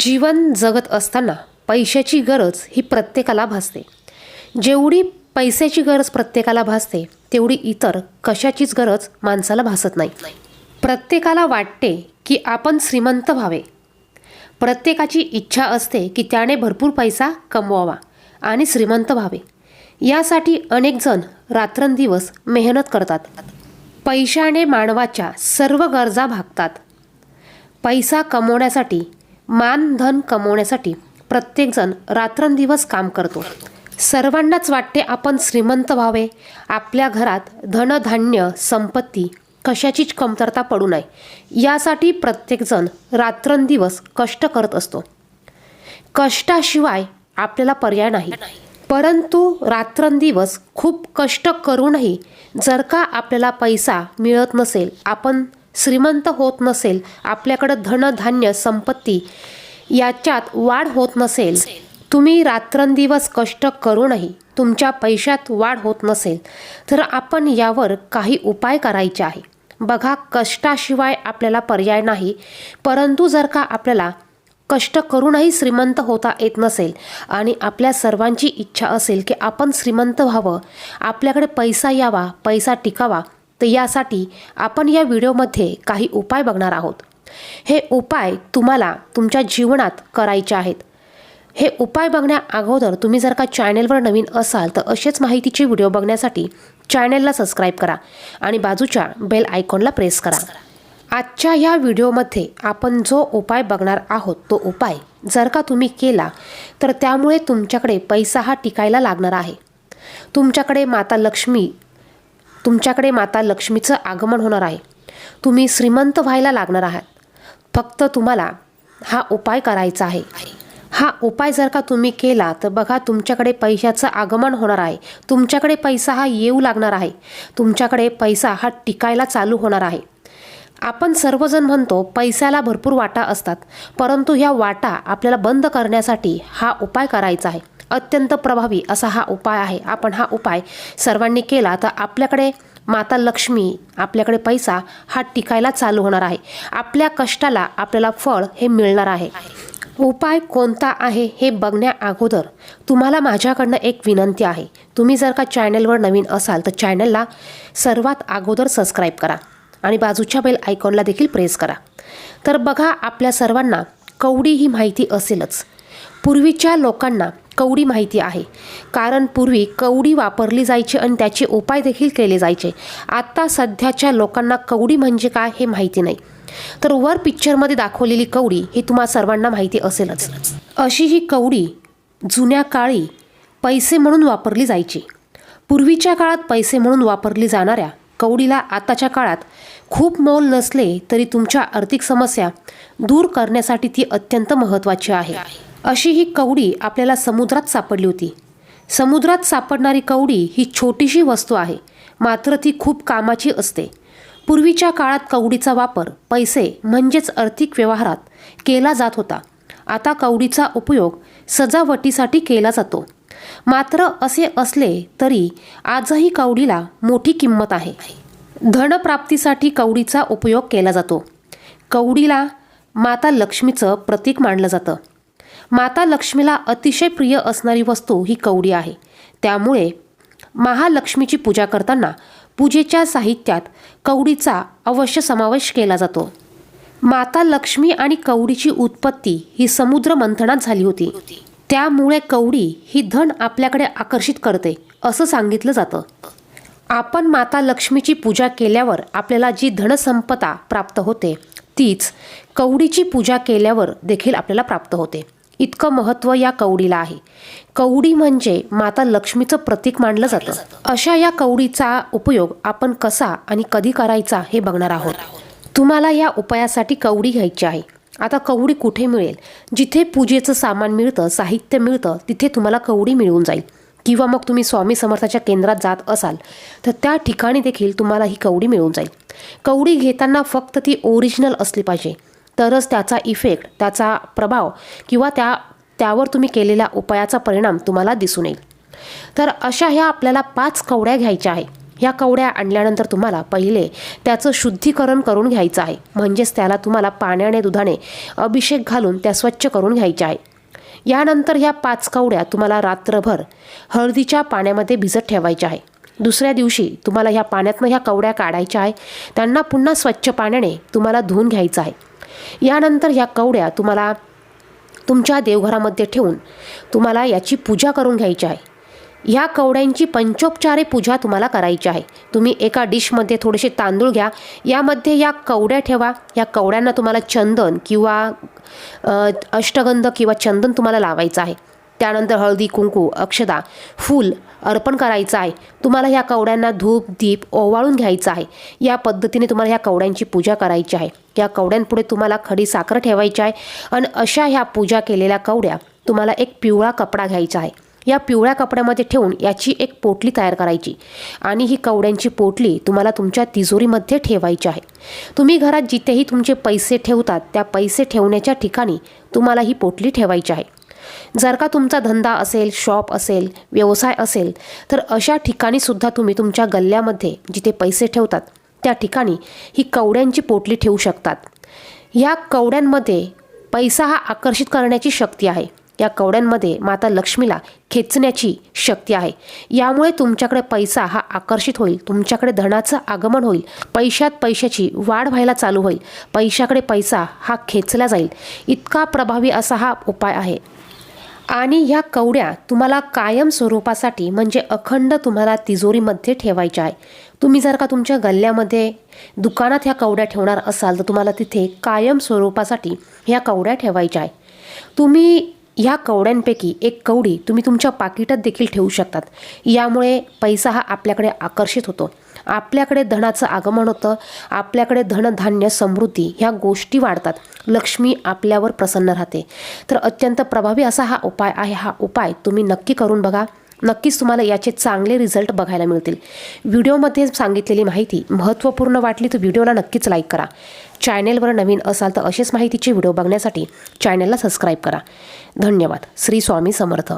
जीवन जगत असताना पैशाची गरज ही प्रत्येकाला भासते. जेवढी पैशाची गरज प्रत्येकाला भासते तेवढी इतर कशाचीच गरज माणसाला भासत नाही. प्रत्येकाला वाटते की आपण श्रीमंत व्हावे. प्रत्येकाची इच्छा असते की त्याने भरपूर पैसा कमवावा आणि श्रीमंत व्हावे. यासाठी अनेक जण रात्रंदिवस मेहनत करतात. पैशाने मानवाच्या सर्व गरजा भागतात. पैसा कमवण्यासाठी मान धन कमवण्यासाठी प्रत्येकजण रात्रंदिवस काम करतो. सर्वांनाच वाटते आपण श्रीमंत व्हावे. आपल्या घरात धनधान्य संपत्ती कशाचीच कमतरता पडू नये. यासाठी प्रत्येकजण रात्रंदिवस कष्ट करत असतो. कष्टाशिवाय आपल्याला पर्याय नाही. परंतु रात्रंदिवस खूप कष्ट करूनही जर का आपल्याला पैसा मिळत नसेल आपण श्रीमंत होत नसेल आपल्याकडं धनधान्य संपत्ती याच्यात वाढ होत नसेल तुम्ही रात्रंदिवस कष्ट करूनही तुमच्या पैशात वाढ होत नसेल तर आपण यावर काही उपाय करायचे आहे. बघा कष्टाशिवाय आपल्याला पर्याय नाही परंतु जर का आपल्याला कष्ट करूनही श्रीमंत होता येत नसेल आणि आपल्या सर्वांची इच्छा असेल की आपण श्रीमंत व्हावं आपल्याकडे पैसा यावा पैसा टिकावा तर यासाठी आपण या व्हिडिओमध्ये काही उपाय बघणार आहोत. हे उपाय तुम्हाला तुमच्या जीवनात करायचे आहेत. हे उपाय बघण्या अगोदर तुम्ही जर का चॅनेलवर नवीन असाल तर असेच माहितीचे व्हिडिओ बघण्यासाठी चॅनेलला सबस्क्राईब करा आणि बाजूच्या बेल आयकॉनला प्रेस करा. आजच्या ह्या व्हिडिओमध्ये आपण जो उपाय बघणार आहोत तो उपाय जर का तुम्ही केला तर त्यामुळे तुमच्याकडे पैसा हा टिकायला लागणार आहे. तुमच्याकडे माता लक्ष्मी तुमच्याकडे माता लक्ष्मीचं आगमन होणार आहे. तुम्ही श्रीमंत व्हायला लागणार आहात. फक्त तुम्हाला हा उपाय करायचा आहे. हा उपाय जर का तुम्ही केला तर बघा तुमच्याकडे पैशाचं आगमन होणार आहे. तुमच्याकडे पैसा हा येऊ लागणार आहे. तुमच्याकडे पैसा हा टिकायला चालू होणार आहे. आपण सर्वजण म्हणतो पैशाला भरपूर वाटा असतात. परंतु ह्या वाटा आपल्याला बंद करण्यासाठी हा उपाय करायचा आहे. अत्यंत प्रभावी असा हा उपाय आहे. आपण हा उपाय सर्वांनी केला तर आपल्याकडे माता लक्ष्मी आपल्याकडे पैसा हा टिकायला चालू होणार आहे. आपल्या कष्टाला आपल्याला फळ हे मिळणार आहे. उपाय कोणता आहे हे बघण्या अगोदर तुम्हाला माझ्याकडनं एक विनंती आहे. तुम्ही जर का चॅनलवर नवीन असाल तर चॅनलला सर्वात अगोदर सबस्क्राईब करा आणि बाजूच्या बेल आयकॉनला देखील प्रेस करा. तर बघा आपल्या सर्वांना कवडी ही माहिती असेलच. पूर्वीच्या लोकांना कवडी माहिती आहे. कारण पूर्वी कवडी वापरली जायची आणि त्याचे उपाय देखील केले जायचे. आता सध्याच्या लोकांना कवडी म्हणजे काय हे माहिती नाही. तर वर पिक्चरमध्ये दाखवलेली कवडी ही तुम्हा सर्वांना माहिती असेलच. अशी ही कवडी जुन्या काळी पैसे म्हणून वापरली जायची. पूर्वीच्या काळात पैसे म्हणून वापरली जाणाऱ्या कवडीला आताच्या काळात खूप मोल नसले तरी तुमच्या आर्थिक समस्या दूर करण्यासाठी ती अत्यंत महत्त्वाची आहे. अशी ही कवडी आपल्याला समुद्रात सापडली होती. समुद्रात सापडणारी कवडी ही छोटीशी वस्तू आहे. मात्र ती खूप कामाची असते. पूर्वीच्या काळात कवडीचा वापर पैसे म्हणजेच आर्थिक व्यवहारात केला जात होता. आता कवडीचा उपयोग सजावटीसाठी केला जातो. मात्र असे असले तरी आजही कवडीला मोठी किंमत आहे. धनप्राप्तीसाठी कवडीचा उपयोग केला जातो. कवडीला माता लक्ष्मीचं प्रतीक मानलं जातं. माता लक्ष्मीला अतिशय प्रिय असणारी वस्तू ही कवडी आहे. त्यामुळे महालक्ष्मीची पूजा करताना पूजेच्या साहित्यात कवडीचा अवश्य समावेश केला जातो. माता लक्ष्मी आणि कवडीची उत्पत्ती ही समुद्र मंथनात झाली होती. त्यामुळे कवडी ही धन आपल्याकडे आकर्षित करते असं सांगितलं जातं. आपण माता लक्ष्मीची पूजा केल्यावर आपल्याला जी धनसंपदा प्राप्त होते तीच कवडीची पूजा केल्यावर देखील आपल्याला प्राप्त होते. इतकं महत्त्व या कवडीला आहे. कवडी म्हणजे माता लक्ष्मीचं प्रतीक मानलं जातं. अशा या कवडीचा उपयोग आपण कसा आणि कधी करायचा हे बघणार आहोत. तुम्हाला या उपायासाठी कवडी घ्यायची आहे. आता कवडी कुठे मिळेल? जिथे पूजेचं सामान मिळतं साहित्य मिळतं तिथे तुम्हाला कवडी मिळून जाईल. किंवा मग तुम्ही स्वामी समर्थाच्या केंद्रात जात असाल तर त्या ठिकाणी देखील तुम्हाला ही कवडी मिळून जाईल. कवडी घेताना फक्त ती ओरिजिनल असली पाहिजे. तरच त्याचा इफेक्ट त्याचा प्रभाव किंवा त्या त्यावर तुम्ही केलेल्या उपायाचा परिणाम तुम्हाला दिसून येईल. तर अशा ह्या आपल्याला पाच कवड्या घ्यायच्या आहे ह्या कवड्या आणल्यानंतर तुम्हाला पहिले त्याचं शुद्धीकरण करून घ्यायचं आहे. म्हणजेच त्याला तुम्हाला पाण्याने दुधाने अभिषेक घालून त्या स्वच्छ करून घ्यायच्या आहे यानंतर ह्या पाच कवड्या तुम्हाला रात्रभर हळदीच्या पाण्यामध्ये भिजत ठेवायच्या आहे दुसऱ्या दिवशी तुम्हाला ह्या पाण्यातनं ह्या कवड्या काढायच्या आहे त्यांना पुन्हा स्वच्छ पाण्याने तुम्हाला धुवून घ्यायचं आहे. यानंतर ह्या कवड्या तुम्हाला तुमच्या देवघरामध्ये ठेवून तुम्हाला याची पूजा करून घ्यायची आहे. ह्या कवड्यांची पंचोपचारे पूजा तुम्हाला करायची आहे. तुम्ही एका डिशमध्ये थोडेसे तांदूळ घ्या. यामध्ये या कवड्या ठेवा. या कवड्यांना तुम्हाला चंदन किंवा अष्टगंध किंवा चंदन तुम्हाला लावायचं आहे. त्यानंतर हळदी कुंकू अक्षदा फूल अर्पण करायचं आहे. तुम्हाला ह्या कवड्यांना धूप दीप ओवाळून घ्यायचं आहे. या पद्धतीने तुम्हाला ह्या कवड्यांची पूजा करायची आहे. या कवड्यांपुढे तुम्हाला खडी साखर ठेवायची आहे आणि अशा ह्या पूजा केलेल्या कवड्या तुम्हाला एक पिवळा कपडा घ्यायचा आहे. या पिवळ्या कपड्यामध्ये ठेवून याची एक पोटली तयार करायची. आणि ही कवड्यांची पोटली तुम्हाला तुमच्या तिजोरीमध्ये ठेवायची आहे. तुम्ही घरात जिथेही तुमचे पैसे ठेवतात त्या पैसे ठेवण्याच्या ठिकाणी तुम्हाला ही पोटली ठेवायची आहे. जर का तुमचा धंदा असेल शॉप असेल व्यवसाय असेल तर अशा ठिकाणी सुद्धा तुम्ही तुमच्या गल्ल्यामध्ये जिथे पैसे ठेवतात त्या ठिकाणी ही कवड्यांची पोटली ठेवू शकतात. या कवड्यांमध्ये पैसा हा आकर्षित करण्याची शक्ती आहे. या कवड्यांमध्ये माता लक्ष्मीला खेचण्याची शक्ती आहे. यामुळे तुमच्याकडे पैसा हा आकर्षित होईल. तुमच्याकडे धनाचं आगमन होईल. पैशात पैशाची वाढ व्हायला चालू होईल. पैशाकडे पैसा हा खेचला जाईल. इतका प्रभावी असा हा उपाय आहे. आणि ह्या कवड्या तुम्हाला कायम स्वरूपासाठी म्हणजे अखंड तुम्हाला तिजोरीमध्ये ठेवायच्या आहे तुम्ही जर का तुमच्या गल्ल्यामध्ये दुकानात ह्या कवड्या ठेवणार असाल तर तुम्हाला तिथे कायम स्वरूपासाठी ह्या कवड्या ठेवायच्या आहे तुम्ही ह्या कवड्यांपैकी एक कवडी तुम्ही तुमच्या पाकिटात देखील ठेवू शकतात. यामुळे पैसा हा आपल्याकडे आकर्षित होतो. आपल्याकडे धनाचं आगमन होतं. आपल्याकडे धनधान्य समृद्धी ह्या गोष्टी वाढतात. लक्ष्मी आपल्यावर प्रसन्न राहते. तर अत्यंत प्रभावी असा हा उपाय आहे. हा उपाय तुम्ही नक्की करून बघा. नक्कीच तुम्हाला याचे चांगले रिझल्ट बघायला मिळतील. व्हिडिओमध्ये सांगितलेली माहिती महत्त्वपूर्ण वाटली तर व्हिडिओला नक्कीच लाईक करा. चॅनेलवर नवीन असाल तर असेच माहितीचे व्हिडिओ बघण्यासाठी चॅनेलला सबस्क्राईब करा. धन्यवाद. श्री स्वामी समर्थ.